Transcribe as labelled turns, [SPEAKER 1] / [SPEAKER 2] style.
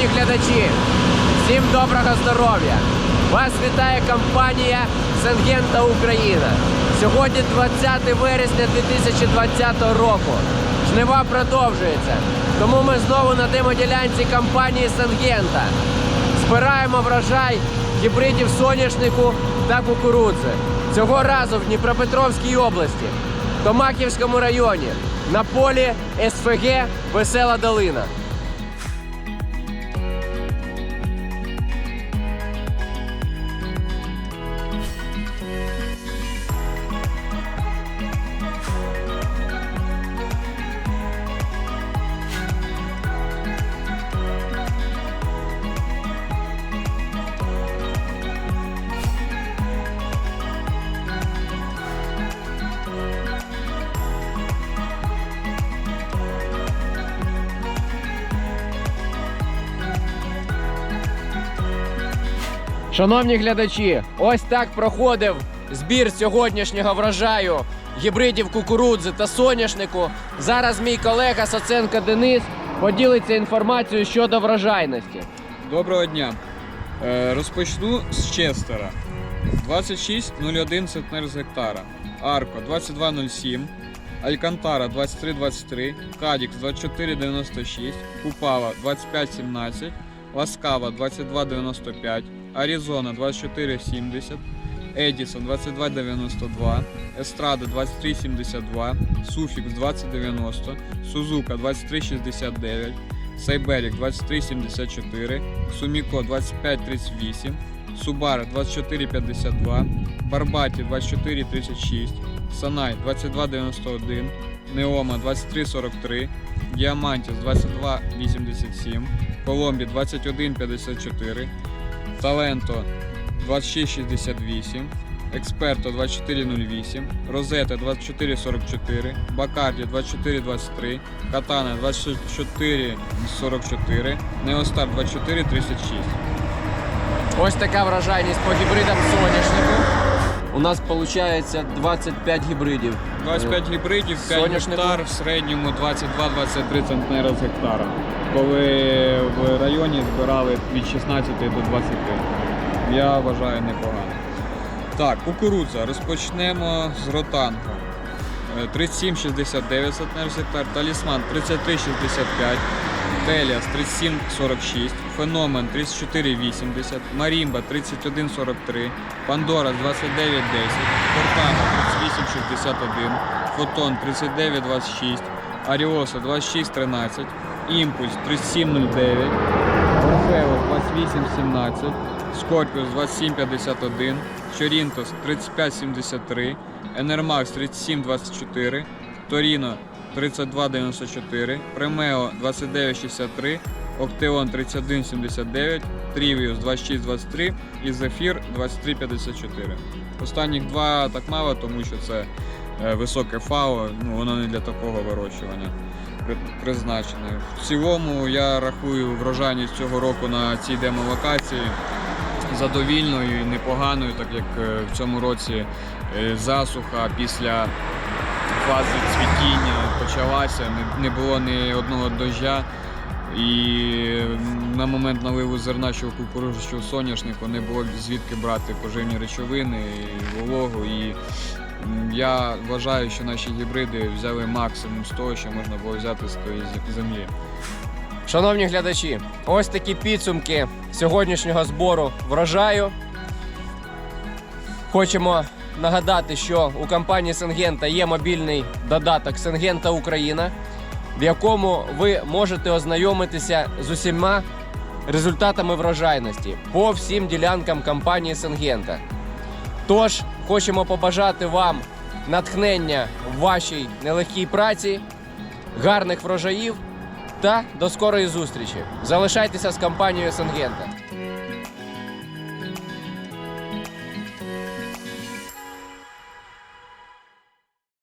[SPEAKER 1] Шановні глядачі, всім доброго здоров'я! Вас вітає компанія Сенгента Україна. Сьогодні 20 вересня 2020 року. Жнива продовжується. Тому ми знову на демоділянці компанії Сенгента. Збираємо врожай гібридів соняшнику та кукурудзи. Цього разу в Дніпропетровській області, в Томаківському районі, на полі СФГ Весела Долина. Шановні глядачі, ось так проходив збір сьогоднішнього врожаю гібридів кукурудзи та соняшнику. Зараз мій колега Саценко Денис поділиться інформацією щодо врожайності.
[SPEAKER 2] Доброго дня. Е, розпочну з Честера. 26,01 центнер з гектара. Арко 22,07. Алькантара 23,23. Кадікс 24,96. Купава 25,17. Ласкава 22,95. Аризона 24,70. Едісон 22,92. Естрада 23,72. Суфікс 20,90. Сузука 23,69. Сайберік 2374, Суміко 2538, Субара 2452, Барбаті 2436, Санай 2291, Неома 2343, Діамантіс 2287, Коломбі 2154, Таленто 2668, Експерто 2408, Розета 2444, Бакарді 2423, Катана 2444, Неостар 2436.
[SPEAKER 1] Ось така врожайність по гібридам соняшнику. У нас виходить 25 гібридів.
[SPEAKER 2] 25 гібридів, 5
[SPEAKER 1] Соняшнику.
[SPEAKER 2] гектар, в середньому 22-23 центнера з гектара. Коли в районі збирали від 16 до 20. Я вважаю непогано. Так, кукурудза. Розпочнемо з ротанга. Е, 37,69 центнер з гектар, талісман 33,65, Теліас 37,46, Феномен 34,80, Марімба 31,43, Пандора 29,10, Кортана 38,61, Фотон 39,26, Аріоса 26,13, Імпульс 37,09, Орфеус 28,17, Скорпіус 27,51, Чорінтос 35,73, Енермакс 37,24, Торіно 32,94, Премео 29,63, Октеон 31,79, Трівіус 26,23 і Зефір 23,54. Останніх два так мало, тому що це е, високе ФАО, ну воно не для такого вирощування призначене. В цілому я рахую врожайність цього року на цій демолокації задовільною і непоганою, так як е, в цьому році е, засуха після фази цвітіння почалася, не, було ні одного дождя. І на момент наливу зерна, що в в соняшнику, не було звідки брати поживні речовини, і вологу. І я вважаю, що наші гібриди взяли максимум з того, що можна було взяти з тої землі.
[SPEAKER 1] Шановні глядачі, ось такі підсумки сьогоднішнього збору врожаю. Хочемо нагадати, що у компанії Сенгента є мобільний додаток Сенгента Україна, в якому ви можете ознайомитися з усіма результатами врожайності по всім ділянкам компанії Сенгента. Тож хочемо побажати вам натхнення в вашій нелегкій праці, гарних врожаїв та до скорої зустрічі. Залишайтеся з компанією Сенгента.